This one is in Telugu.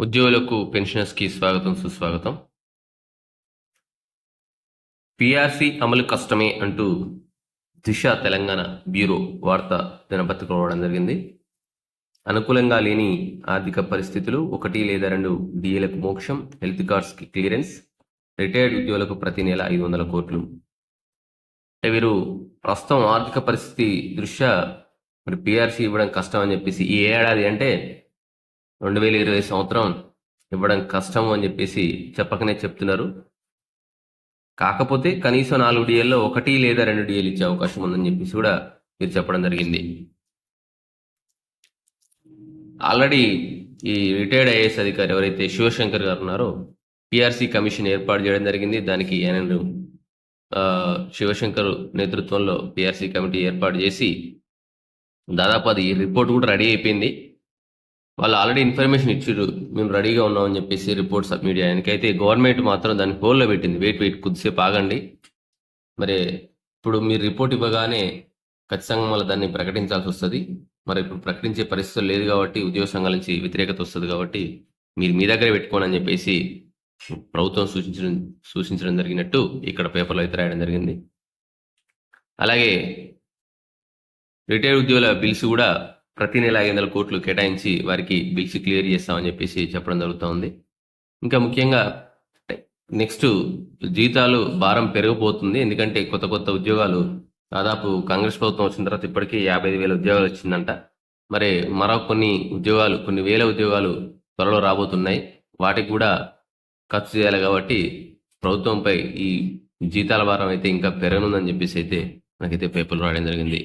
ఉద్యోగులకు పెన్షనర్స్కి స్వాగతం సుస్వాగతం. పిఆర్సి అమలు కష్టమే అంటూ దిశ తెలంగాణ బ్యూరో వార్త దినపత్రికోవడం జరిగింది. అనుకూలంగా లేని ఆర్థిక పరిస్థితులు ఒకటి లేదా రెండు డిఏలకు మోక్షం హెల్త్ కార్డ్స్కి క్లియరెన్స్ రిటైర్డ్ ఉద్యోగులకు ప్రతి నెల ఐదు వందల కోట్లు. అంటే వీరు ప్రస్తుతం ఆర్థిక పరిస్థితి దృష్ట్యా మరి పిఆర్సీ ఇవ్వడం కష్టం అని చెప్పేసి ఈ ఏడాది అంటే రెండు వేల ఇరవై సంవత్సరం ఇవ్వడం కష్టం అని చెప్పేసి చెప్పకనే చెప్తున్నారు. కాకపోతే కనీసం నాలుగు డిఎల్లో ఒకటి లేదా రెండు డిఎల్ ఇచ్చే అవకాశం ఉందని చెప్పేసి కూడా మీరు చెప్పడం జరిగింది. ఆల్రెడీ ఈ రిటైర్డ్ ఐఏఎస్ అధికారి ఎవరైతే శివశంకర్ గారు ఉన్నారో పిఆర్సీ కమిషన్ ఏర్పాటు చేయడం జరిగింది. దానికి ఆయన శివశంకర్ నేతృత్వంలో పిఆర్సీ కమిటీ ఏర్పాటు చేసి దాదాపు అది రిపోర్ట్ కూడా రెడీ అయిపోయింది. వాళ్ళు ఆల్రెడీ ఇన్ఫర్మేషన్ ఇచ్చారు మేము రెడీగా ఉన్నామని చెప్పేసి రిపోర్ట్ సబ్మిట్ చేయడానికైతే అయితే గవర్నమెంట్ మాత్రం దాన్ని హోల్లో పెట్టింది. వెయిట్ వెయిట్ కొద్దిసేపు ఆగండి. మరి ఇప్పుడు మీరు రిపోర్ట్ ఇవ్వగానే ఖచ్చితంగా మళ్ళీ దాన్ని ప్రకటించాల్సి వస్తుంది. మరి ఇప్పుడు ప్రకటించే పరిస్థితులు లేదు కాబట్టి ఉద్యోగ సంఘాల నుంచి వ్యతిరేకత వస్తుంది కాబట్టి మీరు మీ దగ్గరే పెట్టుకోండి అని చెప్పేసి ప్రభుత్వం సూచించడం సూచించడం జరిగినట్టు ఇక్కడ పేపర్లో అయితే రాయడం జరిగింది. అలాగే రిటైర్డ్ ఉద్యోగుల బిల్స్ కూడా ప్రతి నెల ఐదు వందల కోట్లు కేటాయించి వారికి బిల్స్ క్లియర్ చేస్తామని చెప్పేసి చెప్పడం జరుగుతుంది. ఇంకా ముఖ్యంగా నెక్స్ట్ జీతాలు భారం పెరిగిపోతుంది. ఎందుకంటే కొత్త కొత్త ఉద్యోగాలు దాదాపు కాంగ్రెస్ ప్రభుత్వం వచ్చిన తర్వాత ఇప్పటికీ యాభై ఐదు వేల ఉద్యోగాలు వచ్చిందంట. మరి మరో కొన్ని ఉద్యోగాలు కొన్ని వేల ఉద్యోగాలు త్వరలో రాబోతున్నాయి. వాటికి కూడా ఖర్చు చేయాలి కాబట్టి ప్రభుత్వంపై ఈ జీతాల భారం అయితే ఇంకా పెరగనుందని చెప్పేసి అయితే నాకైతే పేపర్లు రాయడం జరిగింది.